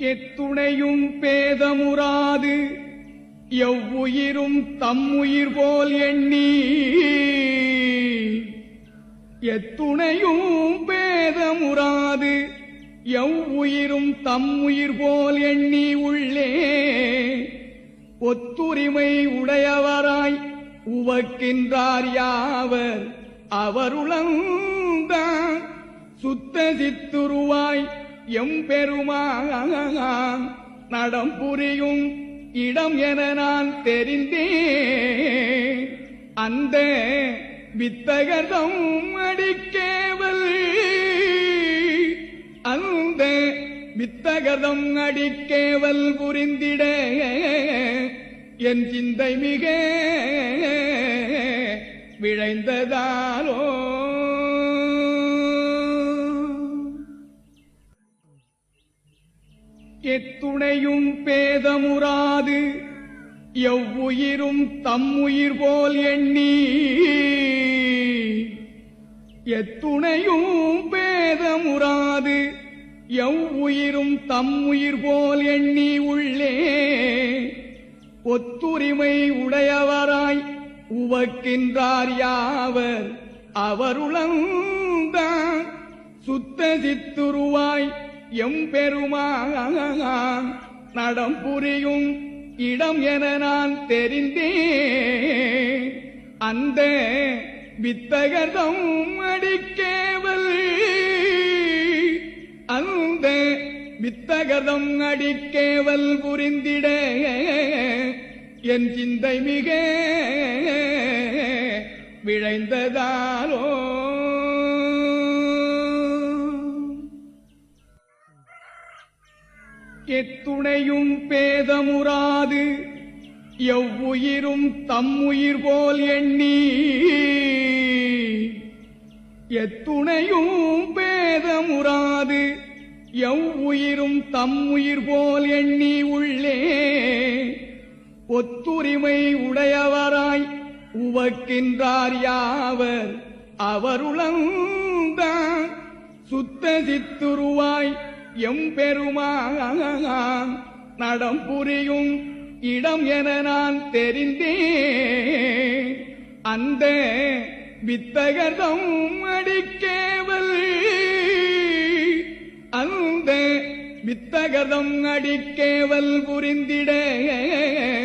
எத்துணையும் பேதமுறாது எவ்வுயிரும் தம்முயிர் போல் எண்ணி. எத்துணையும் பேதமுறாது எவ்வுயிரும் தம்முயிர் போல் எண்ணி உள்ளே. ஒத்துரிமை உடையவராய் உவக்கின்றார் யாவர் அவருளந்தான் சுத்த சித்துருவாய் எம்பெருமான் நடம் புரியும் இடம் என நான் தெரிந்தேன். அந்த வித்தகதம் அடிக்கேவல் அந்த வித்தகதம் அடிக்கேவல் புரிந்திட என் சிந்தை மிக விழைந்ததாலோ எத்துணையும் பேதமுறாது எவ்வுயிரும் தம்முயிர் போல் எண்ணி. எத்துணையும் பேதமுறாது எவ்வுயிரும் தம்முயிர் போல் எண்ணி உள்ளே. ஒத்துரிமை உடையவராய் உவக்கின்றார் யாவர் அவருளந்தான் சுத்த சித்துருவாய் எம்பெருமான் நடம் புரியும் இடம் என நான் தெரிந்தேன். அந்த வித்தகதம் அடிக்கேவல் அந்த வித்தகதம் அடிக்கேவல் புரிந்திட என் சிந்தை மிக விழைந்ததாலோ எத்துணையும் பேதமுறாது எவ்வுயிரும் தம்முயிர் போல் எண்ணி. எத்துணையும் பேதமுறாது எவ்வுயிரும் தம்முயிர் போல் எண்ணி உள்ளே. ஒத்துரிமை உடையவராய் உவக்கின்றார் யாவர் அவருளந்தான் சுத்த சித்துருவாய் எம்பெருமான் நடம் புரியும் இடம் என நான் தெரிந்தேன். அந்த வித்தகதம் அடிக்கேவல் அந்த வித்தகதம் அடிக்கேவல் புரிந்திட.